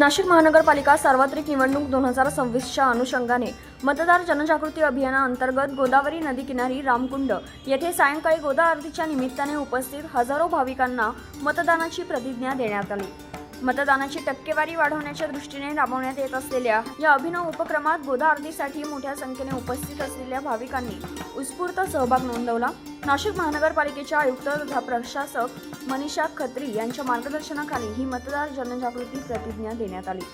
नाशिक महानगरपालिका सार्वत्रिक निवडणूक दोन हजार सव्वीसच्या अनुषंगाने मतदार जनजागृती अभियानाअंतर्गत गोदावरी नदी किनारी रामकुंड येथे सायंकाळी गोदा आरतीच्या निमित्ताने उपस्थित हजारो भाविकांना मतदानाची प्रतिज्ञा देण्यात आली. मतदानाची टक्केवारी वाढवण्याच्या दृष्टीने राबवण्यात येत असलेल्या या अभिनव उपक्रमात गोदा आरतीसाठी मोठ्या संख्येने उपस्थित असलेल्या भाविकांनी उत्स्फूर्त सहभाग नोंदवला. नाशिक महानगरपालिकेच्या आयुक्त तथा प्रशासक मनीषा खत्री यांच्या मार्गदर्शनाखाली ही मतदार जनजागृती प्रतिज्ञा देण्यात आली.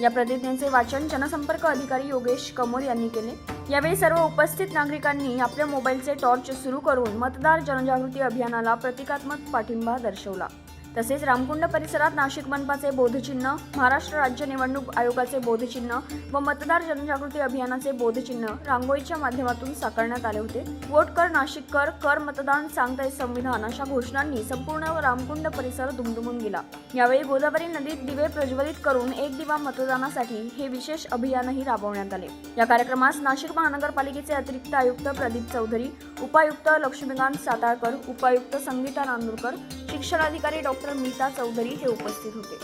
या प्रतिज्ञेचे वाचन जनसंपर्क अधिकारी योगेश कमोर यांनी केले. यावेळी सर्व उपस्थित नागरिकांनी आपल्या मोबाईलचे टॉर्च सुरू करून मतदार जनजागृती अभियानाला प्रतिकात्मक पाठिंबा दर्शवला. तसेच रामकुंड परिसरात नाशिक मनपाचे बोधचिन्ह महाराष्ट्र राज्य निवडणूक आयोगाचे बोधचिन्ह व मतदार जनजागृती अभियानाचे बोधचिन्ह रांगोळीच्या माध्यमातून साकारण्यात आले होते. वोट कर नाशिक कर कर मतदान सांगताय संविधान अशा घोषणांनी संपूर्ण रामकुंड परिसर दुमदुमून गेला. यावेळी गोदावरी नदीत दिवे प्रज्वलित करून एक दिवा मतदानासाठी हे विशेष अभियानही राबवण्यात आले. या कार्यक्रमास नाशिक महानगरपालिकेचे अतिरिक्त आयुक्त प्रदीप चौधरी उपायुक्त लक्ष्मीकांत साताळकर उपायुक्त संगीता नांदूरकर शिक्षणाधिकारी डॉक्टर मीता चौधरी हे उपस्थित होते.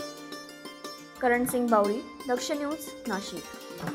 करण सिंग बावळी दक्ष न्यूज नाशिक.